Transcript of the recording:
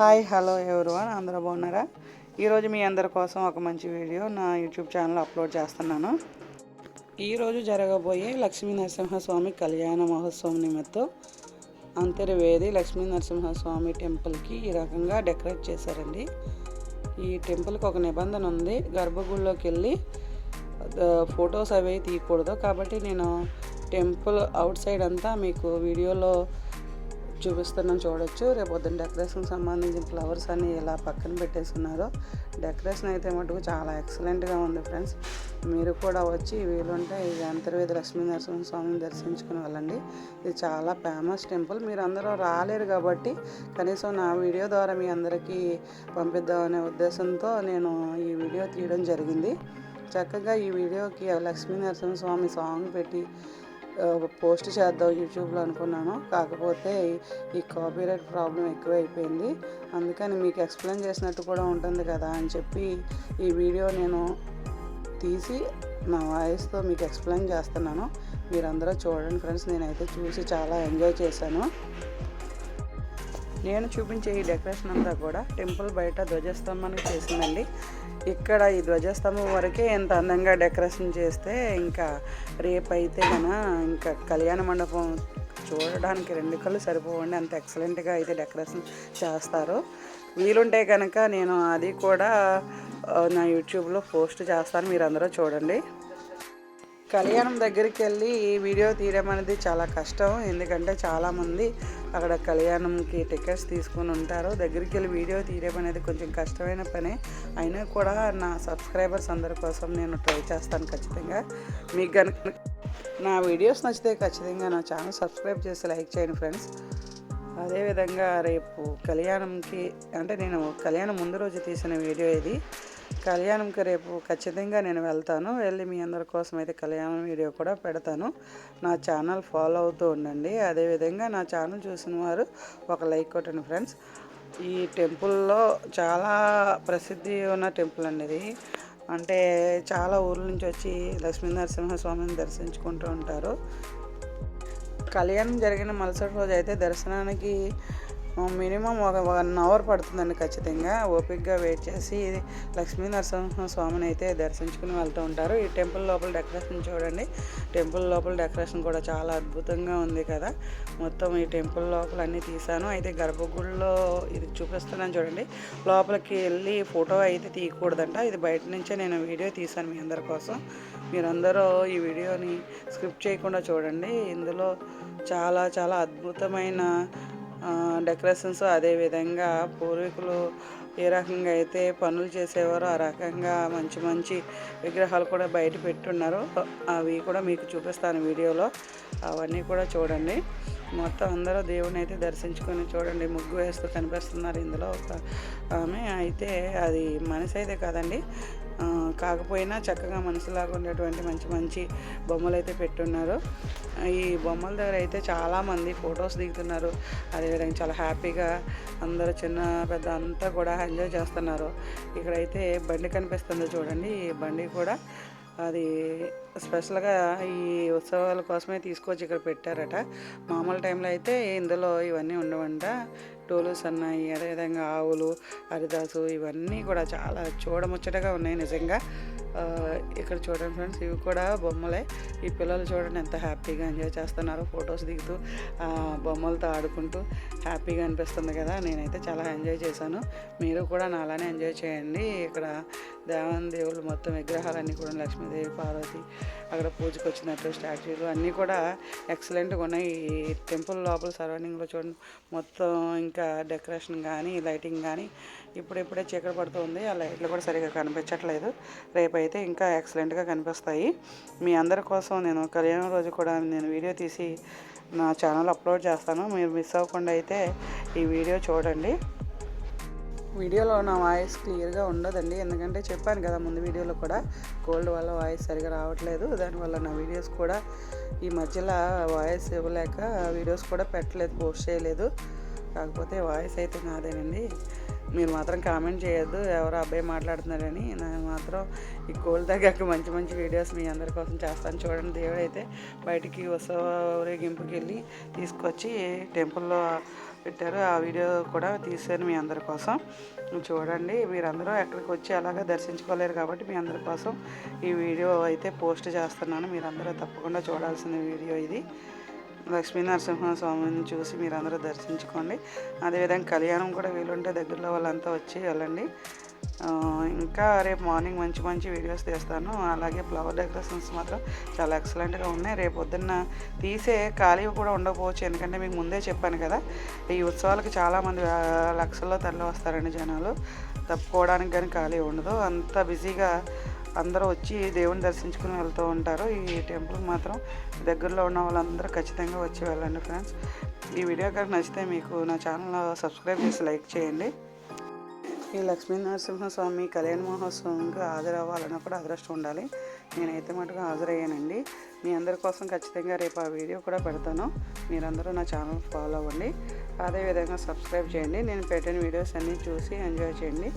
Hi hello everyone అందరూ బాగున్నారా? ఈరోజు మీ అందరి కోసం ఒక మంచి వీడియో నా యూట్యూబ్ ఛానల్ అప్లోడ్ చేస్తున్నాను. ఈరోజు జరగబోయే లక్ష్మీ నరసింహస్వామి కళ్యాణ మహోత్సవం నిమిత్తం అంతర్వేది లక్ష్మీ నరసింహస్వామి టెంపుల్కి ఈ రకంగా డెకరేట్ చేశారండి. ఈ టెంపుల్కి ఒక నిబంధన ఉంది. గర్భగుడిలోకి వెళ్ళి ఫొటోస్ అవి తీయకూడదు. కాబట్టి నేను టెంపుల్ అవుట్ సైడ్ అంతా మీకు వీడియోలో చూపిస్తున్నాను చూడొచ్చు. రేపు పొద్దున్న డెకరేషన్ సంబంధించిన ఫ్లవర్స్ అన్ని ఇలా పక్కన పెట్టేసుకున్నారో. డెకరేషన్ అయితే మటుకు చాలా ఎక్సలెంట్గా ఉంది ఫ్రెండ్స్ మీరు కూడా వచ్చి వీలుంటే ఇది అంతర్వేది లక్ష్మీ నరసింహ స్వామిని దర్శించుకుని వెళ్ళండి. ఇది చాలా ఫేమస్ టెంపుల్ మీరు అందరూ రాలేరు కాబట్టి కనీసం నా వీడియో ద్వారా మీ అందరికీ పంపిద్దామనే ఉద్దేశంతో నేను ఈ వీడియో తీయడం జరిగింది. చక్కగా ఈ వీడియోకి లక్ష్మీ నరసింహ స్వామి సాంగ్ పెట్టి పోస్ట్ చేద్దాం యూట్యూబ్లో అనుకున్నాను. కాకపోతే ఈ- కాపీరైట్ ప్రాబ్లం ఎక్కువైపోయింది. అందుకని మీకు ఎక్స్ప్లెయిన్ చేసినట్టు కూడా ఉంటుంది కదా అని చెప్పి ఈ వీడియో నేను తీసి నా వాయిస్తో మీకు ఎక్స్ప్లెయిన్ చేస్తున్నాను. మీరందరూ చూడండి ఫ్రెండ్స్ నేనైతే చూసి చాలా ఎంజాయ్ చేశాను. నేను చూపించే ఈ డెకరేషన్ అంతా కూడా టెంపుల్ బయట ధ్వజస్తంభానికి చేసిందండి. ఇక్కడ ఈ ధ్వజస్తంభం వరకే ఎంత అందంగా డెకరేషన్ చేస్తే ఇంకా రేపైతే కన్నా ఇంకా కళ్యాణ మండపం చూడడానికి రెండు కళ్ళు సరిపోవండి. అంత ఎక్సలెంట్గా అయితే డెకరేషన్ చేస్తారు. వీలుంటే కనుక నేను అది కూడా నా యూట్యూబ్లో పోస్ట్ చేస్తాను. మీరు అందరూ చూడండి. కళ్యాణం దగ్గరికి వెళ్ళి ఈ వీడియో తీయడం అనేది చాలా కష్టం. ఎందుకంటే చాలామంది అక్కడ కళ్యాణంకి టికెట్స్ తీసుకుని ఉంటారు. దగ్గరికి వెళ్ళి వీడియో తీయడం అనేది కొంచెం కష్టమైన పనే. అయినా కూడా నా సబ్స్క్రైబర్స్ అందరి కోసం నేను ట్రై చేస్తాను ఖచ్చితంగా. మీకు కనుక నా వీడియోస్ నచ్చితే ఖచ్చితంగా నా ఛానల్ సబ్స్క్రైబ్ చేసి లైక్ చేయండి ఫ్రెండ్స్. అదేవిధంగా రేపు కళ్యాణంకి అంటే నేను కళ్యాణం ముందు రోజు తీసిన వీడియో ఇది. కళ్యాణంకి రేపు ఖచ్చితంగా నేను వెళ్తాను. వెళ్ళి మీ అందరి కోసం అయితే కళ్యాణం వీడియో కూడా పెడతాను. నా ఛానల్ ఫాలో అవుతూ ఉండండి. అదేవిధంగా నా ఛానల్ చూసిన వారు ఒక లైక్ కొట్టండి ఫ్రెండ్స్. ఈ టెంపుల్లో చాలా ప్రసిద్ధి ఉన్న టెంపుల్ అండి ఇది. అంటే చాలా ఊర్ల నుంచి వచ్చి లక్ష్మీ నరసింహ స్వామిని దర్శించుకుంటూ ఉంటారు. కళ్యాణం జరిగిన మరుసటి రోజు అయితే దర్శనానికి మినిమం ఒక వన్ అవర్ పడుతుందండి ఖచ్చితంగా. ఓపిక్గా వెయిట్ చేసి లక్ష్మీ నరసింహ స్వామిని అయితే దర్శించుకుని వెళ్తూ ఉంటారు. ఈ టెంపుల్ లోపల డెకరేషన్ చూడండి. టెంపుల్ లోపల డెకరేషన్ కూడా చాలా అద్భుతంగా ఉంది కదా. మొత్తం ఈ టెంపుల్ లోపల అన్నీ తీసాను అయితే గర్భగుడిలో ఇది చూపిస్తున్నాను చూడండి. లోపలికి వెళ్ళి ఫోటో అయితే తీయకూడదంట. ఇది బయట నుంచే నేను వీడియో తీశాను మీ అందరి కోసం. మీరందరూ ఈ వీడియోని స్క్రిప్ట్ చేయకుండా చూడండి. ఇందులో చాలా చాలా అద్భుతమైన డెకరేషన్స్ అదేవిధంగా పూర్వీకులు ఏ రకంగా అయితే పనులు చేసేవారో ఆ రకంగా మంచి మంచి విగ్రహాలు కూడా బయట పెట్టున్నారు. అవి కూడా మీకు చూపిస్తాను వీడియోలో. అవన్నీ కూడా చూడండి. మొత్తం అందరూ దేవుని అయితే దర్శించుకొని చూడండి. ముగ్గు వేస్తూ కనిపిస్తున్నారు ఇందులో ఒక ఆమె. అయితే అది మనిషి అయితే కాదండి. కాకపోయినా చక్కగా మనసులాగా ఉండేటువంటి మంచి మంచి బొమ్మలు అయితే పెట్టున్నారు. ఈ బొమ్మల దగ్గర అయితే చాలామంది ఫొటోస్ దిగుతున్నారు. అదేవిధంగా చాలా హ్యాపీగా అందరూ చిన్న పెద్ద అంతా కూడా ఎంజాయ్ చేస్తున్నారు. ఇక్కడైతే బండి కనిపిస్తుందో చూడండి. ఈ బండి కూడా అది స్పెషల్గా ఈ ఉత్సవాల కోసమే తీసుకొచ్చి ఇక్కడ పెట్టారట. మామూలు టైంలో అయితే ఇందులో ఇవన్నీ ఉండవంట. టోలు సన్నాయి అదేవిధంగా ఆవులు హరిదాసు ఇవన్నీ కూడా చాలా చూడముచ్చటగా ఉన్నాయి నిజంగా. ఇక్కడ చూడండి ఫ్రెండ్స్ ఇవి కూడా బొమ్మలే. ఈ పిల్లలు చూడండి ఎంత హ్యాపీగా ఎంజాయ్ చేస్తున్నారో ఫొటోస్ దిగుతూ. బొమ్మలతో ఆడుకుంటూ హ్యాపీగా అనిపిస్తుంది కదా. నేనైతే చాలా ఎంజాయ్ చేశాను. మీరు కూడా నా అలానే ఎంజాయ్ చేయండి. ఇక్కడ దేవన్ దేవుళ్ళు మొత్తం విగ్రహాలన్నీ కూడా లక్ష్మీదేవి పార్వతి అక్కడ పూజకు వచ్చినట్టు స్టాచ్యూలు అన్నీ కూడా ఎక్సలెంట్గా ఉన్నాయి. ఈ టెంపుల్ లోపల సరౌండింగ్లో చూడండి మొత్తం ఇంకా డెకరేషన్ కానీ లైటింగ్ కానీ ఇప్పుడిప్పుడే చీకటి పడుతుంది ఆ లైట్లు కూడా సరిగ్గా కనిపించట్లేదు. రేపైతే ఇంకా ఎక్సలెంట్గా కనిపిస్తాయి. మీ అందరి కోసం నేను కళ్యాణం రోజు కూడా నేను వీడియో తీసి నా ఛానల్ అప్లోడ్ చేస్తాను. మీరు మిస్ అవ్వకుండా అయితే ఈ వీడియో చూడండి. వీడియోలో నా వాయిస్ క్లియర్గా ఉండదండి. ఎందుకంటే చెప్పాను కదా ముందు వీడియోలో కూడా కోల్డ్ వల్ల వాయిస్ సరిగా రావట్లేదు. దానివల్ల నా వీడియోస్ కూడా ఈ మధ్యలో వాయిస్ ఇవ్వలేక వీడియోస్ కూడా పెట్టలేదు పోస్ట్ చేయలేదు. కాకపోతే వాయిస్ అయితే నాదేనండి. మీరు మాత్రం కామెంట్ చేయొద్దు ఎవరు అబ్బాయి మాట్లాడుతున్నారని. నేను మాత్రం ఈ కోల్ తగ్గక మంచి మంచి వీడియోస్ మీ అందరి కోసం చేస్తాను. చూడండి దేవుడు అయితే బయటికి ఉత్సవ ఊరేగింపుకి వెళ్ళి తీసుకొచ్చి టెంపుల్లో పెట్టారు. ఆ వీడియో కూడా తీసాను మీ అందరి కోసం. చూడండి మీరందరూ ఎక్కడికి వచ్చి అలాగా దర్శించుకోలేరు కాబట్టి మీ అందరి కోసం ఈ వీడియో అయితే పోస్ట్ చేస్తున్నాను. మీరందరూ తప్పకుండా చూడాల్సిన వీడియో ఇది. లక్ష్మీ నరసింహ స్వామిని చూసి మీరందరూ దర్శించుకోండి. అదేవిధంగా కళ్యాణం కూడా వీలుంటే దగ్గరలో వాళ్ళంతా వచ్చి వెళ్ళండి. ఇంకా రేపు మార్నింగ్ మంచి మంచి వీడియోస్ తీస్తాను. అలాగే ఫ్లవర్ డెకరేషన్స్ మాత్రం చాలా ఎక్సలెంట్గా ఉన్నాయి. రేపు పొద్దున్న తీసే ఖాళీ కూడా ఉండకపోవచ్చు. ఎందుకంటే మీకు ముందే చెప్పాను కదా ఈ ఉత్సవాలకి చాలామంది ఆ, లక్షల్లో తరలి వస్తారండి జనాలు. తప్పుకోవడానికి కానీ ఖాళీ ఉండదు. అంత బిజీగా అందరూ వచ్చి దేవుని దర్శించుకుని వెళ్తూ ఉంటారు. ఈ టెంపుల్ మాత్రం దగ్గరలో ఉన్న వాళ్ళందరూ ఖచ్చితంగా వచ్చి వెళ్ళండి ఫ్రెండ్స్. ఈ వీడియో కనుక నచ్చితే మీకు నా ఛానల్ సబ్స్క్రైబ్ చేసి లైక్ చేయండి. ఈ లక్ష్మీ నరసింహస్వామి కళ్యాణ మహోత్సవంకి హాజరవ్వాలన్నప్పుడు అదృష్టం ఉండాలి. నేనైతే మటుకు హాజరయ్యానండి. మీ అందరి కోసం ఖచ్చితంగా రేపు ఆ వీడియో కూడా పెడతాను. మీరందరూ నా ఛానల్ ఫాలో అవ్వండి. అదేవిధంగా సబ్స్క్రైబ్ చేయండి. నేను పెట్టిన వీడియోస్ అన్నీ చూసి ఎంజాయ్ చేయండి.